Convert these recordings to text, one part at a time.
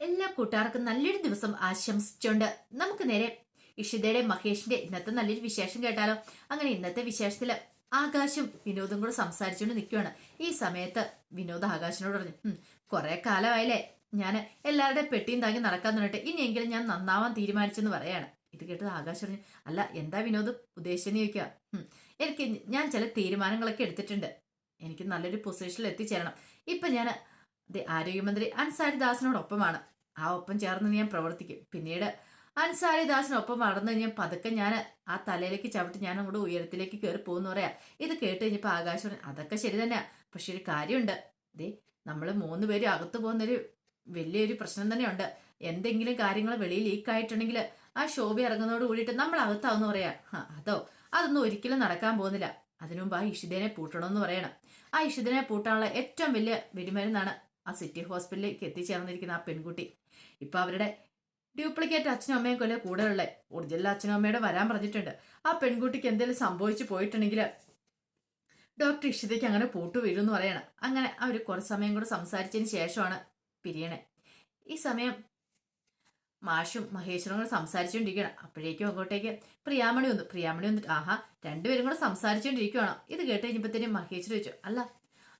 എല്ലാ കൂട്ടുകാർക്കും നല്ലൊരു ദിവസം ആശംസിച്ചുകൊണ്ട് നമുക്ക് നേരെ ഇഷിതയുടെ മഹേഷിന്റെ ഇന്നത്തെ നല്ലൊരു വിശേഷം കേട്ടാലോ? അങ്ങനെ ഇന്നത്തെ വിശേഷത്തിൽ ആകാശും വിനോദും കൂടെ സംസാരിച്ചുകൊണ്ട് നിൽക്കുകയാണ് ഈ സമയത്ത് വിനോദ് ആകാശിനോട് പറഞ്ഞു "ഉം, കുറെ കാലമായില്ലേ ഞാൻ എല്ലാവരുടെ പെട്ടിയും താങ്ങി നടക്കാൻ തുടങ്ങിട്ട് ഇനിയെങ്കിലും ഞാൻ നന്നാവാൻ തീരുമാനിച്ചെന്ന് പറയാണ്. ഇത് കേട്ടത് ആകാശ് പറഞ്ഞു അല്ല എന്താ വിനോദ് ഉദ്ദേശിച്ചെന്ന് ചോദിക്കുക എനിക്ക് ഞാൻ ചില തീരുമാനങ്ങളൊക്കെ എടുത്തിട്ടുണ്ട്. എനിക്ക് നല്ലൊരു പൊസിഷനിൽ എത്തിച്ചേരണം. ഇപ്പൊ ഞാൻ ആരോഗ്യമന്ത്രി അൻസാരി ദാസിനോടൊപ്പമാണ് ആ ഒപ്പം ചേർന്ന് ഞാൻ പ്രവർത്തിക്കും. പിന്നീട് അൻസാരി ദാസിനൊപ്പം നടന്നു കഴിഞ്ഞാൽ പതുക്കെ ഞാൻ ആ തലയിലേക്ക് ചവിട്ടി ഞാൻ അങ്ങോട്ട് ഉയരത്തിലേക്ക് കയറി പോകുന്ന പറയാ. ഇത് കേട്ട് കഴിഞ്ഞപ്പോൾ ആകാശം അതൊക്കെ ശരി തന്നെയാ പക്ഷെ ഒരു കാര്യമുണ്ട്. ദേ നമ്മൾ മൂന്ന് പേരും അകത്ത് പോകുന്നൊരു വലിയൊരു പ്രശ്നം തന്നെയുണ്ട്. എന്തെങ്കിലും കാര്യങ്ങൾ വെളിയിൽ ലീക്ക് ആയിട്ടുണ്ടെങ്കിൽ ആ ശോഭ ഇറങ്ങുന്നതോട് കൂടിയിട്ട് നമ്മൾ അകത്താവെന്ന് പറയാ. "ഹ, അതോ? അതൊന്നും ഒരിക്കലും നടക്കാൻ പോകുന്നില്ല. അതിനു മുമ്പ് ആ ഇഷിതേനെ പൂട്ടണമെന്ന് പറയണം. ആ ഇഷിതനെ പൂട്ടാനുള്ള ഏറ്റവും വലിയ വെടിമരുന്നാണ് ആ സിറ്റി ഹോസ്പിറ്റലിലേക്ക് എത്തിച്ചേർന്നിരിക്കുന്ന ആ പെൺകുട്ടി. ഇപ്പൊ അവരുടെ ഡ്യൂപ്ലിക്കേറ്റ് അച്ഛനും അമ്മയും കൊല്ലേ കൂടെയുള്ള ഒറിജിനൽ അച്ഛനും അമ്മയുടെ വരാൻ പറഞ്ഞിട്ടുണ്ട്. ആ പെൺകുട്ടിക്ക് എന്തെങ്കിലും സംഭവിച്ചു പോയിട്ടുണ്ടെങ്കിൽ ഡോക്ടർ ഇഷിതയ്ക്ക് അങ്ങനെ പൂട്ടു വീഴും എന്ന് പറയണം. അങ്ങനെ അവർ കുറച്ച് സമയം കൂടെ സംസാരിച്ചതിന് ശേഷമാണ് പിരിയണേ. ഈ സമയം മാഷും മഹേശ്വരും കൂടെ സംസാരിച്ചുകൊണ്ടിരിക്കണം അപ്പോഴേക്കും അങ്ങോട്ടേക്ക് പ്രിയാമണി വന്നു. പ്രിയാമണി വന്നിട്ട് ആഹാ രണ്ടുപേരും കൂടെ സംസാരിച്ചുകൊണ്ടിരിക്കുകയാണോ ഇത് കേട്ട് കഴിഞ്ഞപ്പോഴത്തേനും മഹേശ്വർ ചോദിച്ചു അല്ല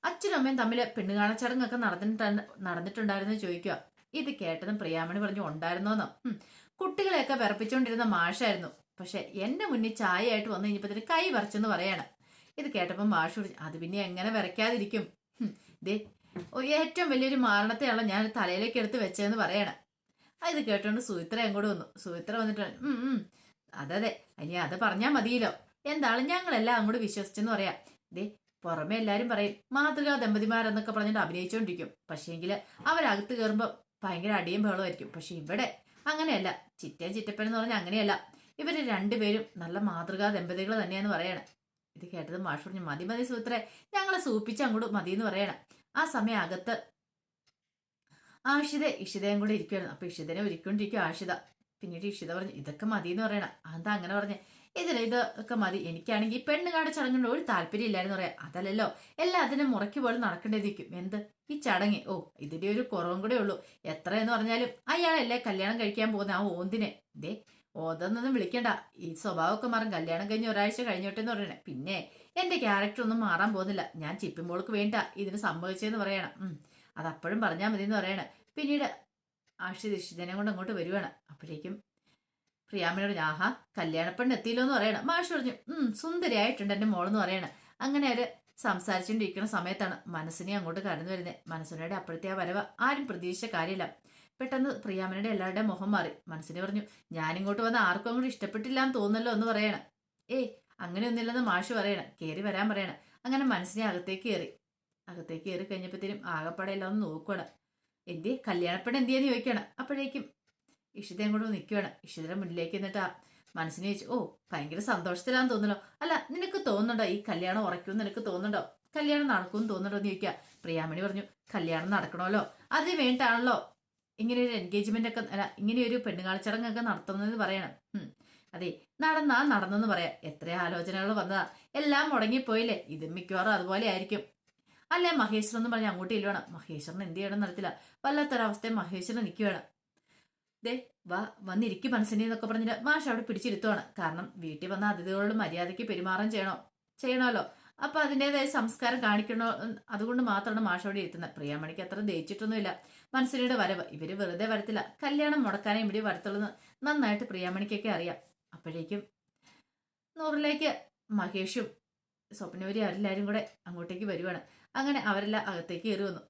അച്ഛനും അമ്മയും തമ്മിൽ പെണ്ണുകാണ ചടങ്ങൊക്കെ നടന്നിട്ട് നടന്നിട്ടുണ്ടായിരുന്നു ചോദിക്കുക ഇത് കേട്ടതും പ്രിയാമണി പറഞ്ഞു ഉണ്ടായിരുന്നോന്നോ. കുട്ടികളെയൊക്കെ വിറപ്പിച്ചുകൊണ്ടിരുന്ന മാഷായിരുന്നു. പക്ഷെ എന്റെ മുന്നിൽ ചായയായിട്ട് വന്നു കഴിഞ്ഞപ്പോഴത്തേന് കൈ വറച്ചെന്ന് പറയാണ്. ഇത് കേട്ടപ്പോൾ മാഷ് അത് പിന്നെ എങ്ങനെ വരയ്ക്കാതിരിക്കും ദേ ഏറ്റവും വലിയൊരു മാരണത്തെയാണല്ലോ ഞാൻ തലയിലേക്ക് എടുത്ത് വെച്ചതെന്ന് പറയണം. ഇത് കേട്ടോണ്ട് സുമിത്ര അങ്ങോട്ട് വന്നു. സുമിത്ര വന്നിട്ട് അതെ അതെ. ഇനി അത് പറഞ്ഞാൽ മതിയല്ലോ. എന്താണ് ഞങ്ങളെല്ലാം അങ്ങോട്ട് വിശ്വസിച്ചെന്ന് പറയാം. ദേ പുറമെ എല്ലാരും പറയും മാതൃകാ ദമ്പതിമാരെന്നൊക്കെ പറഞ്ഞിട്ട് അഭിനയിച്ചുകൊണ്ടിരിക്കും പക്ഷേങ്കിൽ അവരകത്ത് കയറുമ്പോൾ ഭയങ്കര അടിയും ബഹളമായിരിക്കും പക്ഷെ ഇവിടെ അങ്ങനെയല്ല. ചിറ്റയും ചിറ്റപ്പൻ എന്ന് പറഞ്ഞാൽ അങ്ങനെയല്ല. ഇവർ രണ്ടുപേരും നല്ല മാതൃകാ ദമ്പതികൾ തന്നെയാന്ന് പറയണം. ഇത് കേട്ടത് മാഷ് പറഞ്ഞു മതി മതി സൂത്രെ ഞങ്ങളെ സൂപ്പിച്ച് അങ്ങോട്ട് മതി എന്ന് പറയണം. ആ സമയം അകത്ത് ആഷിത ഇഷിതയും കൂടെ ഇരിക്കുവായിരുന്നു. അപ്പൊ ഇഷിതനെ ഒരുക്കൊണ്ടിരിക്കും ആഷിത. പിന്നീട് ഇഷിത പറഞ്ഞു ഇതൊക്കെ മതി എന്ന് പറയണം. അതെന്താ അങ്ങനെ പറഞ്ഞേ? ഇതിൽ ഇതൊക്കെ മതി എനിക്കാണെങ്കിൽ ഈ പെണ്ണുകാട് ചടങ്ങിന്റെ ഒരു താല്പര്യം ഇല്ലായിരുന്നു പറയാം. അതല്ലല്ലോ എല്ലാം അതിനെ മുറയ്ക്ക് പോലെ നടക്കേണ്ടതിരിക്കും എന്ത്? ഈ ചടങ്ങ്. ഓ ഇതിന്റെ ഒരു കുറവും കൂടെ ഉള്ളൂ. എത്ര എന്ന് പറഞ്ഞാലും അയാളല്ലേ കല്യാണം കഴിക്കാൻ പോകുന്ന ആ ഓന്തിനെ. ദേ ഓതെന്നൊന്നും വിളിക്കണ്ട. ഈ സ്വഭാവമൊക്കെ മാറും. കല്യാണം കഴിഞ്ഞ് ഒരാഴ്ച കഴിഞ്ഞോട്ടെന്ന് പറയണേ. പിന്നെ എന്റെ ക്യാരക്ടർ ഒന്നും മാറാൻ പോകുന്നില്ല. ഞാൻ ചിപ്പിമോൾക്ക് വേണ്ട ഇതിന് സംഭവിച്ചതെന്ന് പറയണം. ഉം അത് അപ്പോഴും പറഞ്ഞാൽ മതി എന്ന് പറയണം. പിന്നീട് ആഷി ദക്ഷിതനെ കൊണ്ട് അങ്ങോട്ട് വരുവാണ്. അപ്പോഴേക്കും പ്രിയാമ്മയോട് ആഹാ കല്യാണപ്പെണ്ണ് എത്തിയില്ലോ എന്ന് പറയണം. മാഷ് പറഞ്ഞു ഉം സുന്ദരിയായിട്ടുണ്ട് എന്റെ മോളെന്ന് പറയണം. അങ്ങനെ അവർ സംസാരിച്ചുകൊണ്ടിരിക്കുന്ന സമയത്താണ് മനസ്സിനെ അങ്ങോട്ട് കടന്നു വരുന്നത് മനസ്സിനോട് അപ്പോഴത്തെ ആ വരവ് ആരും പ്രതീക്ഷിച്ച കാര്യമില്ല. പെട്ടെന്ന് പ്രിയാമനയുടെ എല്ലാവരുടെയും മുഖം മാറി. മനസ്സിനെ പറഞ്ഞു ഞാനിങ്ങോട്ട് വന്ന ആർക്കും അങ്ങോട്ട് ഇഷ്ടപ്പെട്ടില്ല എന്ന് തോന്നല്ലോ എന്ന് പറയണം. ഏയ് അങ്ങനെയൊന്നുമില്ലെന്ന് മാഷ് പറയണം. കയറി വരാൻ പറയണം. അങ്ങനെ മനസ്സിനെ അകത്തേക്ക് കയറി. അകത്തേക്ക് കയറി കഴിഞ്ഞപ്പോഴത്തേനും ആകപ്പാടെ എല്ലാം ഒന്ന് നോക്കണം എന്തിയെ? കല്യാണപ്പെണ്ണ് എന്തിയെന്ന് ചോദിക്കണം അപ്പോഴേക്കും ഇഷിതയും കൂടെ നിൽക്കുകയാണ് ഇഷിതയുടെ മുന്നിലേക്ക് എന്നിട്ട് മനസ്സിന് ചോദിച്ചു ഓ ഭയങ്കര സന്തോഷത്തിലാന്ന് തോന്നുന്നല്ലോ. അല്ല നിനക്ക് തോന്നുന്നുണ്ടോ? ഈ കല്യാണം ഉറയ്ക്കും നിനക്ക് തോന്നുന്നുണ്ടോ? കല്യാണം നടക്കുമെന്ന് തോന്നുന്നുണ്ടോ? എന്ന് ചോദിക്കുക പ്രിയാമണി പറഞ്ഞു കല്യാണം നടക്കണമല്ലോ. അതിന് വേണ്ടിയിട്ടാണല്ലോ ഇങ്ങനെ ഒരു എൻഗേജ്മെന്റ് ഒക്കെ അല്ല ഇങ്ങനെ ഒരു പെണ്ണുകാളിച്ചടങ്ങൊക്കെ നടത്തുന്നത് പറയണം. അതെ നടന്നാ നടന്നെന്ന് പറയാം. എത്ര ആലോചനകൾ വന്നതാ. എല്ലാം മുടങ്ങിപ്പോയില്ലേ? ഇത് മിക്കവാറും അതുപോലെ ആയിരിക്കും. അല്ലെ മഹേശ്വരൻ എന്ന് പറഞ്ഞ് അങ്ങോട്ട് ഇല്ലുവേണം മഹേശ്വരൻ എന്ത് ചെയ്യണം നടത്തില്ല വല്ലാത്തൊരവസ്ഥയും മഹേശ്വരൻ നിൽക്കുകയാണ് ദേ വാ വന്നിരിക്കു മനസ്സിനെ എന്നൊക്കെ പറഞ്ഞിട്ട് മാഷ് അവിടെ പിടിച്ചിരുത്തുവാണ്. കാരണം വീട്ടിൽ വന്ന അതിഥികളോട് മര്യാദയ്ക്ക് പെരുമാറാൻ ചെയ്യണോ? ചെയ്യണമല്ലോ. അപ്പൊ അതിന്റെതായ സംസ്കാരം കാണിക്കണോ? അതുകൊണ്ട് മാത്രമാണ് മാഷ് അവിടെ ഇരുത്തുന്നത്. പ്രിയാമണിക്ക് അത്ര ദയിച്ചിട്ടൊന്നുമില്ല മനസ്സിനിയുടെ വരവ്. ഇവർ വെറുതെ വരത്തില്ല. കല്യാണം മുടക്കാനേ ഇവിടെ വരത്തുള്ളൂ നന്നായിട്ട് പ്രിയാമണിക്കൊക്കെ അറിയാം. അപ്പോഴേക്കും നൂറിലേക്ക് മഹേഷും സ്വപ്നവരി അവരെല്ലാവരും കൂടെ അങ്ങോട്ടേക്ക് വരുവാണ്. അങ്ങനെ അവരെല്ലാം അകത്തേക്ക് കയറി വന്നു.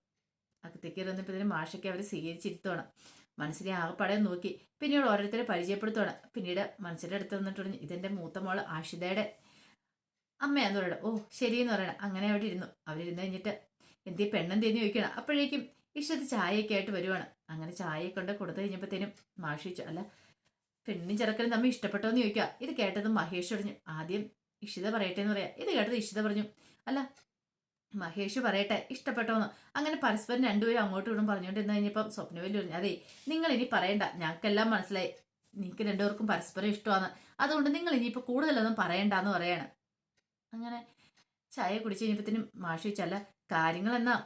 അകത്തേക്ക് കയറി വന്നപ്പോഴത്തേനും മാഷൊക്കെ അവരെ സ്വീകരിച്ചിരുത്തുവാണ്. മനസ്സിനെ ആകെപ്പാടെ നോക്കി. പിന്നീട് ഓരോരുത്തരെ പരിചയപ്പെടുത്തുകയാണ് പിന്നീട് മനസ്സിന്റെ അടുത്ത് വന്നിട്ട് പറഞ്ഞു ഇതെന്റെ മൂത്ത മോൾ ആഷിതയുടെ അമ്മയാന്ന് പറയണം ഓ ശരിയെന്ന് പറയണം. അങ്ങനെ അവിടെ ഇരുന്നു. അവരിരുന്ന് കഴിഞ്ഞിട്ട് എന്തേ പെണ്ണെന്തേന്ന് ചോദിക്കണം അപ്പോഴേക്കും ഇഷ്ടത്ത് ചായയൊക്കെ ആയിട്ട് വരുവാണ്. അങ്ങനെ ചായ കൊണ്ട് കൊടുത്തു കഴിഞ്ഞപ്പോഴത്തേനും മാഷി അല്ല പെണ്ണും ചെറുക്കനും തമ്മിൽ ഇഷ്ടപ്പെട്ടോ എന്ന് ചോദിക്കുക ഇത് കേട്ടത് മഹേഷ് പറഞ്ഞു ആദ്യം ഇഷിത പറയട്ടെ എന്ന് പറയാം. ഇത് കേട്ടത് ഇഷിത പറഞ്ഞു. അല്ല മഹേഷ് പറയട്ടെ ഇഷ്ടപ്പെട്ടോന്ന്. അങ്ങനെ പരസ്പരം രണ്ടുപേരും അങ്ങോട്ടും ഇങ്ങോട്ടും പറഞ്ഞുകൊണ്ടിരുന്ന് കഴിഞ്ഞപ്പം സ്വപ്നവല്ലി പറഞ്ഞു അതെ നിങ്ങൾ ഇനി പറയണ്ട ഞങ്ങൾക്കെല്ലാം മനസ്സിലായി. നിങ്ങൾക്ക് രണ്ടുപേർക്കും പരസ്പരം ഇഷ്ടമാണ് അതുകൊണ്ട് നിങ്ങൾ ഇനിയിപ്പോൾ കൂടുതലൊന്നും പറയണ്ടെന്ന് പറയാണ്. അങ്ങനെ ചായ കുടിച്ച് കഴിഞ്ഞപ്പോഴത്തേനും മാഷി ചോദിച്ചല്ല കാര്യങ്ങൾ എന്നാ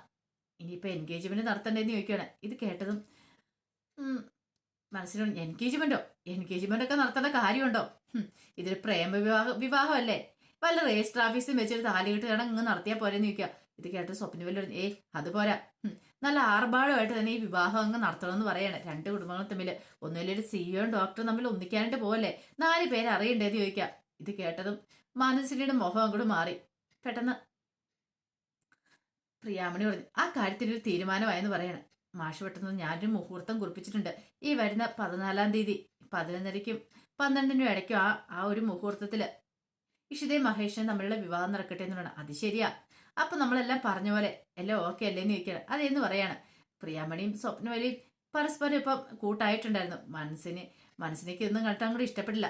ഇനിയിപ്പോൾ എൻഗേജ്മെന്റ് നടത്തണ്ടേന്ന് ചോദിക്കുകയാണ് ഇത് കേട്ടതും എൻഗേജ്മെന്റോ എൻഗേജ്മെന്റ് ഒക്കെ നടത്തേണ്ട കാര്യമുണ്ടോ? ഇതൊരു പ്രേമ വിവാഹ വിവാഹമല്ലേ? വല്ല രജിസ്റ്റർ ഓഫീസിൽ വെച്ചൊരു താലികെട്ട് കാരണം ഇങ്ങ് നടത്തിയാൽ പോരെ എന്ന് ചോദിക്കുക ഇത് കേട്ട് സ്വപ്ന വല്ല ഏ അത് പോരാ. നല്ല ആർഭാടമായിട്ട് തന്നെ ഈ വിവാഹം അങ്ങ് നടത്തണമെന്ന് പറയാണ്. രണ്ട് കുടുംബങ്ങൾ തമ്മിൽ ഒന്നുമില്ല ഒരു സിഇഒയും ഡോക്ടറും തമ്മിൽ ഒന്നിക്കാനായിട്ട് പോവല്ലേ? നാല് പേര് അറിയണ്ടേന്ന് ചോദിക്കാം. ഇത് കേട്ടതും മാനസികയുടെ മുഖം അങ്ങോട്ട് മാറി. പെട്ടെന്ന് പ്രിയാമണി പറഞ്ഞു ആ കാര്യത്തിൽ ഒരു തീരുമാനമായെന്ന് പറയണം. മാഷ് പെട്ടെന്ന് ഞാനൊരു മുഹൂർത്തം കുറിപ്പിച്ചിട്ടുണ്ട്. ഈ വരുന്ന പതിനാലാം തീയതി പതിനൊന്നരയ്ക്കും പന്ത്രണ്ടിനും ഇടയ്ക്കും ആ ആ ഒരു മുഹൂർത്തത്തിൽ ഇഷിതയും മഹേഷൻ തമ്മിലുള്ള വിവാഹം നടക്കട്ടെ എന്ന് പറയണം അത് ശരിയാ. അപ്പൊ നമ്മളെല്ലാം പറഞ്ഞ പോലെ എല്ലാം ഓക്കെ അല്ലേന്ന് ചോദിക്കണം അതേന്ന് പറയാണ്. പ്രിയാമണിയും സ്വപ്നവലിയും പരസ്പരം ഇപ്പം കൂട്ടായിട്ടുണ്ടായിരുന്നു. മനസ്സിന് മനസ്സിനേക്ക് ഒന്നും കണ്ടാൽ കൂടി ഇഷ്ടപ്പെടില്ല.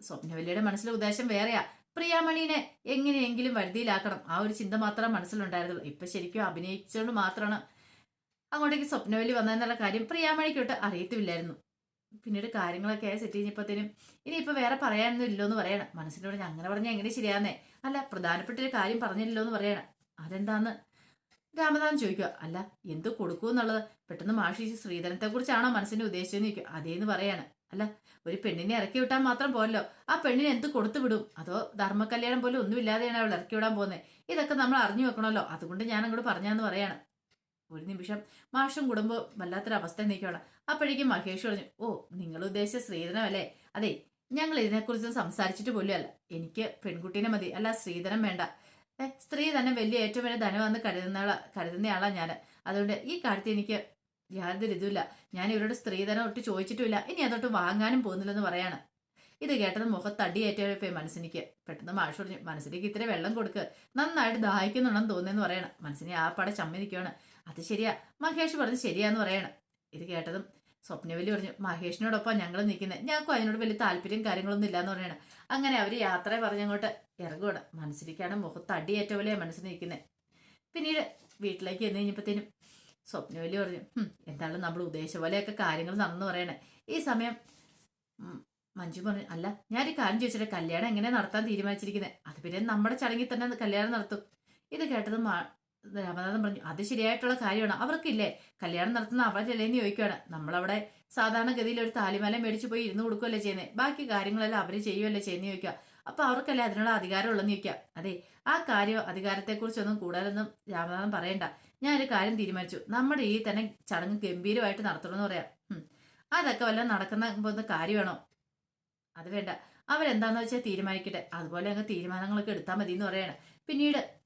സ്വപ്നവലിയുടെ മനസ്സിലെ ഉദ്ദേശം വേറെയാ. പ്രിയാമണീനെ എങ്ങനെയെങ്കിലും വരുതിയിലാക്കണം. ആ ഒരു ചിന്ത മാത്രമേ മനസ്സിലുണ്ടായിരുന്നുള്ളൂ. ഇപ്പൊ ശരിക്കും അഭിനയിച്ചുകൊണ്ട് മാത്രമാണ് അങ്ങോട്ടേക്ക് സ്വപ്നവലി വന്നതെന്നുള്ള കാര്യം പ്രിയാമണിക്കോട്ട് അറിയത്തുമില്ലായിരുന്നു. പിന്നീട് കാര്യങ്ങളൊക്കെ ആയി സെറ്റ് കഴിഞ്ഞപ്പോഴത്തേനും ഇനിയിപ്പോ വേറെ പറയാനൊന്നും ഇല്ലോ എന്ന് പറയണം. മനസ്സിനോട് അങ്ങനെ പറഞ്ഞാൽ എങ്ങനെ ശരിയാന്നേ അല്ല പ്രധാനപ്പെട്ട ഒരു കാര്യം പറഞ്ഞില്ലല്ലോ എന്ന് പറയണം. അതെന്താന്ന്? രാമനാഥൻ ചോദിക്കുക അല്ല എന്ത് കൊടുക്കൂ എന്നുള്ളത്? പെട്ടെന്ന് മാഷി ശ്രീധരത്തെ കുറിച്ചാണോ മനസ്സിന്റെ ഉദ്ദേശിച്ചെന്ന് ചോദിക്കുക അതേന്ന് പറയാണ്. അല്ല ഒരു പെണ്ണിനെ ഇറക്കി വിട്ടാൽ മാത്രം പോലല്ലോ ആ പെണ്ണിനെ എന്ത് കൊടുത്തു വിടും? അതോ ധർമ്മ കല്യാണം പോലും ഒന്നുമില്ലാതെയാണ് അവൾ ഇറക്കി വിടാൻ പോകുന്നത് ഇതൊക്കെ നമ്മൾ അറിഞ്ഞു വെക്കണമല്ലോ. അതുകൊണ്ട് ഞാൻ അങ്ങോട്ട് പറഞ്ഞാന്ന് പറയാണ്. ഒരു നിമിഷം മാഷും കുടുംബവും വല്ലാത്തൊരു അവസ്ഥ നിൽക്കുകയാണ് അപ്പോഴേക്കും മഹേഷ് പറഞ്ഞു ഓ നിങ്ങൾ ഉദ്ദേശിച്ച അല്ലേ അതെ ഞങ്ങൾ ഇതിനെക്കുറിച്ച് സംസാരിച്ചിട്ട് പോലും അല്ല എനിക്ക് പെൺകുട്ടീനെ മതി. അല്ല സ്ത്രീധനം വേണ്ട. സ്ത്രീ തന്നെ വലിയ ഏറ്റവും വലിയ ധനം ധനമെന്ന് കരുതുന്ന കരുതുന്നയാളാ ഞാൻ അതുകൊണ്ട് ഈ കാര്യത്തിൽ എനിക്ക് യാതൊരു ഇതുമില്ല. ഞാൻ ഇവരോട് സ്ത്രീധനം ഒട്ട് ചോദിച്ചിട്ടുമില്ല. ഇനി അതൊട്ട് വാങ്ങാനും പോകുന്നില്ലെന്ന് പറയാണ്. ഇത് കേട്ടത് മുഖത്തടിയേറ്റപ്പോയി മനസ്സിനിക്ക് പെട്ടെന്ന് മാഷ് പറഞ്ഞു മനസ്സിലേക്ക് ഇത്ര വെള്ളം കൊടുക്ക്. നന്നായിട്ട് ദാഹിക്കുന്നുണ്ടെന്ന് തോന്നിയെന്ന് പറയണം. മനസ്സിനെ ആ പാടെ ചമ്മി നിൽക്കുകയാണ് അത് ശരിയാ. മഹേഷ് പറഞ്ഞ് ശരിയാന്ന് പറയണം. ഇത് കേട്ടതും സ്വപ്നവലി പറഞ്ഞു മഹേഷിനോടൊപ്പം ഞങ്ങൾ നിൽക്കുന്നത് ഞങ്ങൾക്കും അതിനോട് വലിയ താല്പര്യം കാര്യങ്ങളൊന്നും ഇല്ലാന്ന് പറയണം. അങ്ങനെ അവർ യാത്ര പറഞ്ഞങ്ങോട്ട് ഇറങ്ങുകയാണ് മനസ്സിലേക്കാണ് മുഖത്ത് അടിയേറ്റ പോലെയാണ് മനസ്സിൽ നിൽക്കുന്നത് പിന്നീട് വീട്ടിലേക്ക് ചെന്ന് കഴിഞ്ഞപ്പോഴത്തേനും സ്വപ്നവലി പറഞ്ഞു എന്താണ് നമ്മൾ ഉദ്ദേശിച്ച പോലെയൊക്കെ കാര്യങ്ങൾ നടന്നു പറയണേ. ഈ സമയം മഞ്ജു പറഞ്ഞു അല്ല ഈ കാര്യം ചോദിച്ചിട്ട് കല്യാണം എങ്ങനെ നടത്താൻ തീരുമാനിച്ചിരിക്കുന്നത് അത് പിന്നെ നമ്മുടെ ചടങ്ങിൽ തന്നെ കല്യാണം നടത്തും. ഇത് കേട്ടത് രാമനാഥൻ പറഞ്ഞു അത് ശരിയായിട്ടുള്ള കാര്യമാണ്. അവർക്കില്ലേ? കല്യാണം നടത്തുന്ന അവരല്ലേന്ന് ചോദിക്കുകയാണ് നമ്മളവിടെ സാധാരണഗതിയിൽ ഒരു താലിമാലം മേടിച്ചു പോയി ഇരുന്ന് കൊടുക്കുകയല്ലേ ചെയ്യുന്നത് ബാക്കി കാര്യങ്ങളെല്ലാം അവർ ചെയ്യുമല്ലേ ചെയ്യുന്ന ചോദിക്കുക. അപ്പൊ അവർക്കല്ലേ അതിനുള്ള അധികാരമുള്ളെന്ന് ചോദിക്കുക. അതെ ആ കാര്യം അധികാരത്തെക്കുറിച്ചൊന്നും കൂടുതലൊന്നും രാമനാഥൻ പറയണ്ട. ഞാൻ ഒരു കാര്യം തീരുമാനിച്ചു. നമ്മുടെ ഈ തന്നെ ചടങ്ങ് ഗംഭീരമായിട്ട് നടത്തണമെന്ന് പറയാം. അതൊക്കെ വല്ല നടക്കുന്ന കാര്യമാണോ? അത് വേണ്ട. അവരെന്താന്ന് വെച്ചാൽ തീരുമാനിക്കട്ടെ. അതുപോലെ അങ്ങ് തീരുമാനങ്ങളൊക്കെ എടുത്താൽ മതി എന്ന് പറയണം. പിന്നീട്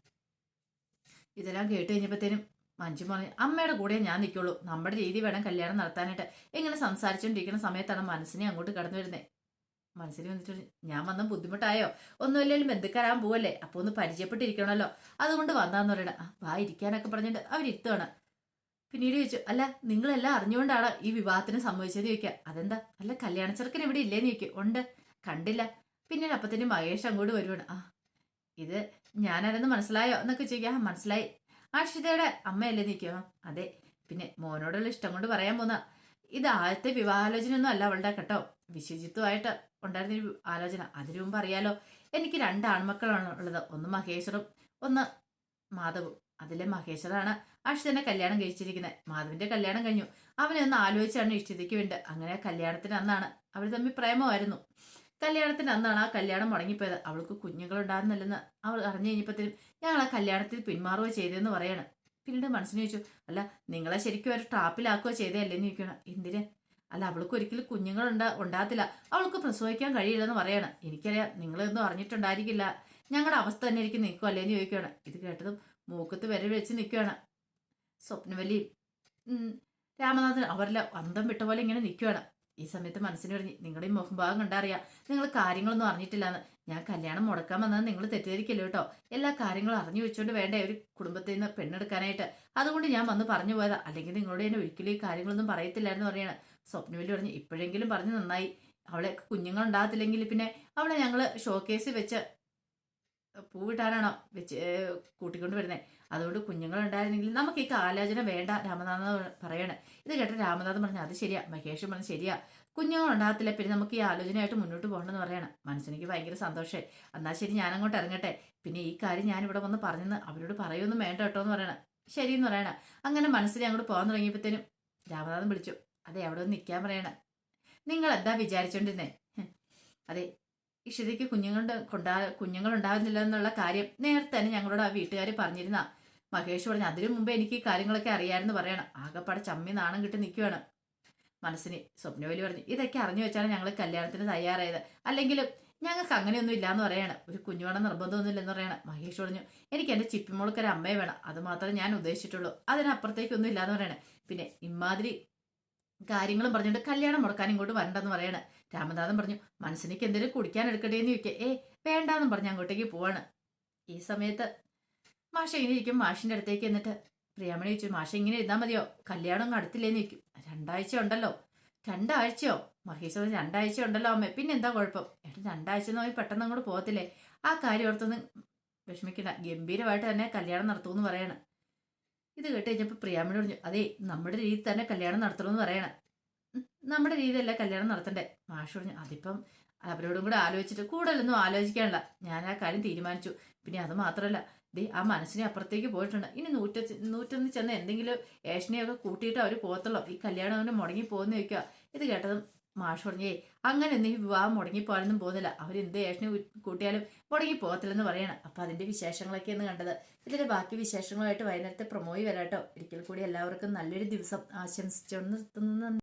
ഇതെല്ലാം കേട്ട് കഴിഞ്ഞപ്പോഴത്തേനും മഞ്ജു പറഞ്ഞു അമ്മയുടെ കൂടെ ഞാൻ നിൽക്കുള്ളൂ നമ്മുടെ രീതി വേണം കല്യാണം നടത്താനായിട്ട്. ഇങ്ങനെ സംസാരിച്ചുകൊണ്ടിരിക്കുന്ന സമയത്താണ് മനസ്സിനെ അങ്ങോട്ട് കടന്നു വരുന്നത് മനസ്സിൽ വന്നിട്ട് ഞാൻ വന്ന ബുദ്ധിമുട്ടായോ? ഒന്നുമില്ലെങ്കിലും ബന്ധുക്കാരാൻ പോവല്ലേ? അപ്പൊ ഒന്ന് പരിചയപ്പെട്ടിരിക്കണമല്ലോ. അതുകൊണ്ട് വന്നാന്ന് പറയണ. വാ ഇരിക്കാനൊക്കെ പറഞ്ഞിട്ട് അവരിരുത്തുവാണ്. പിന്നീട് ചോദിച്ചു അല്ല നിങ്ങളെല്ലാം അറിഞ്ഞുകൊണ്ടാണ് ഈ വിവാഹത്തിന് സംഭവിച്ചത് ചോദിക്കുക അതെന്താ? അല്ല കല്യാണ ചെറുക്കൻ ഇവിടെ ഇല്ലേന്ന് ചോദിക്കും. ഉണ്ട്. കണ്ടില്ല. പിന്നീട് അപ്പത്തിന് മഹേഷ് അങ്ങോട്ട് വരുവാണ്. ആ ഇത് ഞാനാരെന്ന് മനസ്സിലായോ? എന്നൊക്കെ ചോദിക്കാം. "ആ, മനസ്സിലായി. അക്ഷിതയുടെ അമ്മയല്ലേ നിൽക്കുമോ അതെ. പിന്നെ മോനോടുള്ള ഇഷ്ടം കൊണ്ട് പറയാൻ പോന്ന. ഇത് ആദ്യത്തെ വിവാഹാലോചന ഒന്നും അല്ല അവളുടെ കേട്ടോ. വിശ്വജിത്തുമായിട്ട് ഉണ്ടായിരുന്ന ആലോചന. അതിനു മുമ്പ് അറിയാലോ എനിക്ക് രണ്ട് ആൺമക്കളാണ് ഉള്ളത്. ഒന്ന് മഹേശ്വറും ഒന്ന് മാധവും. അതിലെ മഹേശ്വറാണ് അക്ഷിതനെ കല്യാണം കഴിച്ചിരിക്കുന്നത് മാധവിന്റെ കല്യാണം കഴിഞ്ഞു. അവനെ ഒന്ന് ആലോചിച്ചാണ് ഇഷ്ടതയ്ക്ക് വേണ്ടി അങ്ങനെ കല്യാണത്തിന് അന്നാണ് അവർ തമ്മിൽ പ്രേമമായിരുന്നു. കല്യാണത്തിന് അന്നാണ് ആ കല്യാണം മുടങ്ങിപ്പോയത്. അവൾക്ക് കുഞ്ഞുങ്ങളുണ്ടായിരുന്നില്ലെന്ന് അവൾ അറിഞ്ഞു കഴിഞ്ഞപ്പോഴത്തേനും ഞങ്ങൾ ആ കല്യാണത്തിൽ പിന്മാറുകയോ ചെയ്തതെന്ന് പറയാണ്. പിന്നീട് മനസ്സിന് ചോദിച്ചു അല്ല നിങ്ങളെ ശരിക്കും ഒരു ട്രാപ്പിലാക്കുകയോ ചെയ്തതല്ലേന്ന് ചോദിക്കണം എന്തിന്? അല്ല അവൾക്ക് ഒരിക്കലും കുഞ്ഞുങ്ങൾ ഉണ്ടാ ഉണ്ടാകത്തില്ല. അവൾക്ക് പ്രസവിക്കാൻ കഴിയില്ലെന്ന് പറയണം. എനിക്കറിയാം നിങ്ങളൊന്നും അറിഞ്ഞിട്ടുണ്ടായിരിക്കില്ല. ഞങ്ങളുടെ അവസ്ഥ തന്നെ എനിക്ക് നിൽക്കും അല്ലേന്ന് ചോദിക്കുകയാണ്. ഇത് കേട്ടതും മൂക്കത്ത് വരെ വെച്ച് നിൽക്കുകയാണ്. സ്വപ്നവല്ലി രാമനാഥൻ അവരെല്ലാം അന്തം വിട്ട പോലെ ഇങ്ങനെ നിൽക്കുകയാണ്. ഈ സമയത്ത് മനസ്സിന് പറഞ്ഞ് നിങ്ങളുടെ ഈ മുഖഭാഗം കണ്ടറിയാം. നിങ്ങൾ കാര്യങ്ങളൊന്നും അറിഞ്ഞിട്ടില്ലാന്ന്. ഞാൻ കല്യാണം മുടക്കാൻ വന്നത് നിങ്ങൾ തെറ്റിദ്ധരിക്കല്ലോ കേട്ടോ. എല്ലാ കാര്യങ്ങളും അറിഞ്ഞു വെച്ചുകൊണ്ട് വേണ്ടേ ഒരു കുടുംബത്തിൽ നിന്ന് പെണ്ണെടുക്കാനായിട്ട്. അതുകൊണ്ട് ഞാൻ വന്ന് പറഞ്ഞു പോയതാ. അല്ലെങ്കിൽ നിങ്ങളോട് ഞാൻ ഒരിക്കലും ഈ കാര്യങ്ങളൊന്നും പറയത്തില്ലായിരുന്നു പറയാണ് സ്വപ്നവല്ലി പറഞ്ഞ് ഇപ്പോഴെങ്കിലും പറഞ്ഞ് നന്നായി. അവളെ കുഞ്ഞുങ്ങൾ ഉണ്ടാകത്തില്ലെങ്കിൽ പിന്നെ അവളെ ഞങ്ങൾ ഷോക്കേസിൽ വെച്ച് പൂവിട്ടാനാണോ വെച്ച് കൂട്ടിക്കൊണ്ട് വരുന്നത് അതുകൊണ്ട് കുഞ്ഞുങ്ങൾ ഉണ്ടായിരുന്നെങ്കിൽ നമുക്ക് ഈ ആലോചന വേണ്ട രാമനാഥ് പറയണേ. ഇത് കേട്ട രാമനാഥൻ പറഞ്ഞു അത് ശരിയാ. മഹേഷ് പറഞ്ഞു ശരിയാ. കുഞ്ഞുങ്ങൾ ഉണ്ടാകത്തില്ല പിന്നെ നമുക്ക് ഈ ആലോചനയായിട്ട് മുന്നോട്ട് പോകണമെന്ന് പറയണം. മനസ്സിനെനിക്ക് ഭയങ്കര സന്തോഷമായി എന്നാൽ ശരി ഞാൻ അങ്ങോട്ട് ഇറങ്ങട്ടെ. പിന്നെ ഈ കാര്യം ഞാൻ ഇവിടെ വന്ന് പറഞ്ഞെന്ന് അവരോട് പറയൊന്നും വേണ്ട കേട്ടോ എന്ന് പറയണം. ശരി എന്ന് പറയണം. അങ്ങനെ മനസ്സിനെ അങ്ങോട്ട് പോകാൻ തുടങ്ങിയപ്പോഴത്തേനും രാമനാഥൻ വിളിച്ചു. അതെ അവിടെ ഒന്ന് നിൽക്കാൻ പറയണം. നിങ്ങൾ എന്താ വിചാരിച്ചോണ്ടിരുന്നേ. അതെ ഇഷിതയ്ക്ക് കുഞ്ഞുങ്ങളുടെ കൊണ്ടാ കുഞ്ഞുങ്ങൾ ഉണ്ടാകുന്നില്ല എന്നുള്ള കാര്യം നേരത്തെ തന്നെ ഞങ്ങളോട് ആ വീട്ടുകാർ പറഞ്ഞിരുന്ന. മഹേഷ് പറഞ്ഞു അതിനു മുമ്പേ എനിക്ക് ഈ കാര്യങ്ങളൊക്കെ അറിയാമെന്ന് പറയണം. ആകെപ്പാടെ ചമ്മി നാണം കിട്ടി നിൽക്കുകയാണ് മനസ്സിന് സ്വപ്നവലി പറഞ്ഞു ഇതൊക്കെ അറിഞ്ഞു വെച്ചാണ് ഞങ്ങൾ കല്യാണത്തിന് തയ്യാറായത്. അല്ലെങ്കിൽ ഞങ്ങൾക്ക് അങ്ങനെയൊന്നും ഇല്ലാന്ന് പറയാണ്. ഒരു കുഞ്ഞുവേണം നിർബന്ധമൊന്നുമില്ലെന്ന് പറയാണ്. മഹേഷ് പറഞ്ഞു എനിക്ക് എന്റെ ചിപ്പിമോൾക്കൊരു അമ്മയെ വേണം. അത് മാത്രമേ ഞാൻ ഉദ്ദേശിച്ചിട്ടുള്ളൂ. അതിനപ്പുറത്തേക്കൊന്നും ഇല്ലാന്ന് പറയണേ. പിന്നെ ഇമാതിരി കാര്യങ്ങളും പറഞ്ഞിട്ട് കല്യാണം മുടക്കാൻ ഇങ്ങോട്ട് വരണ്ടെന്ന് പറയാണ്. രാമനാഥൻ പറഞ്ഞു മനസ്സിനേക്ക് എന്തെങ്കിലും കുടിക്കാൻ എടുക്കട്ടെ എന്ന് ചോദിക്കുക ഏ വേണ്ടാന്നും പറഞ്ഞ് അങ്ങോട്ടേക്ക് പോവാണ്. ഈ സമയത്ത് മാഷ ഇങ്ങനെ ഇരിക്കും മാഷിന്റെ അടുത്തേക്ക് എന്നിട്ട് പ്രിയാമണി ചോദിച്ചു മാഷ ഇങ്ങനെ എഴുതാൻ മതിയോ? കല്യാണം അടുത്തില്ലേ അടുത്തില്ലേന്ന് ചോദിക്കും. രണ്ടാഴ്ച ഉണ്ടല്ലോ. രണ്ടാഴ്ചയോ? മഹേഷ് രണ്ടാഴ്ച ഉണ്ടല്ലോ അമ്മ. പിന്നെ എന്താ കുഴപ്പം? ഏട്ടൻ രണ്ടാഴ്ച നോക്കി പെട്ടെന്ന് അങ്ങോട്ട് പോകത്തില്ലേ? ആ കാര്യം ഓർത്തൊന്ന് വിഷമിക്കണ്ട. ഗംഭീരമായിട്ട് തന്നെ കല്യാണം നടത്തുമെന്ന് പറയണം. ഇത് കേട്ട് കഴിഞ്ഞപ്പോൾ പ്രിയാമണി പറഞ്ഞു അതെ നമ്മുടെ രീതി തന്നെ കല്യാണം നടത്തണമെന്ന് പറയണം. നമ്മുടെ രീതിയല്ല കല്യാണം നടത്തണ്ടേ. മാഷ് പറഞ്ഞു അതിപ്പം അവരോടും കൂടെ ആലോചിച്ചിട്ട് കൂടുതലൊന്നും ആലോചിക്കാനില്ല ഞാൻ ആ കാര്യം തീരുമാനിച്ചു. പിന്നെ അത് മാത്രമല്ല ദേ ആ മനസ്സിനെ അപ്പുറത്തേക്ക് പോയിട്ടുണ്ട്. ഇനി നൂറ്റ നൂറ്റൊന്ന് ചെന്ന് എന്തെങ്കിലും ഏഷനെയൊക്കെ കൂട്ടിയിട്ട് അവർ പോകത്തുള്ളൂ. ഈ കല്യാണം അവന് മുടങ്ങി പോകുന്ന ചോദിക്കുക ഇത് കേട്ടതും മാഷ് പറഞ്ഞേ അങ്ങനെ നീ വിവാഹം മുടങ്ങി പോകാനൊന്നും പോകുന്നില്ല. അവരെന്ത് ഏഷനെ കൂട്ടിയാലും മുടങ്ങി പോകത്തില്ലെന്ന് പറയണം. അപ്പൊ അതിന്റെ വിശേഷങ്ങളൊക്കെയാണ് കണ്ടത്. ഇതിന്റെ ബാക്കി വിശേഷങ്ങളുമായിട്ട് വൈകുന്നേരത്തെ പ്രൊമോയി വരാട്ടോ ഒരിക്കൽ കൂടി എല്ലാവർക്കും നല്ലൊരു ദിവസം. ആശംസിച്ചു നിർത്തുന്നു.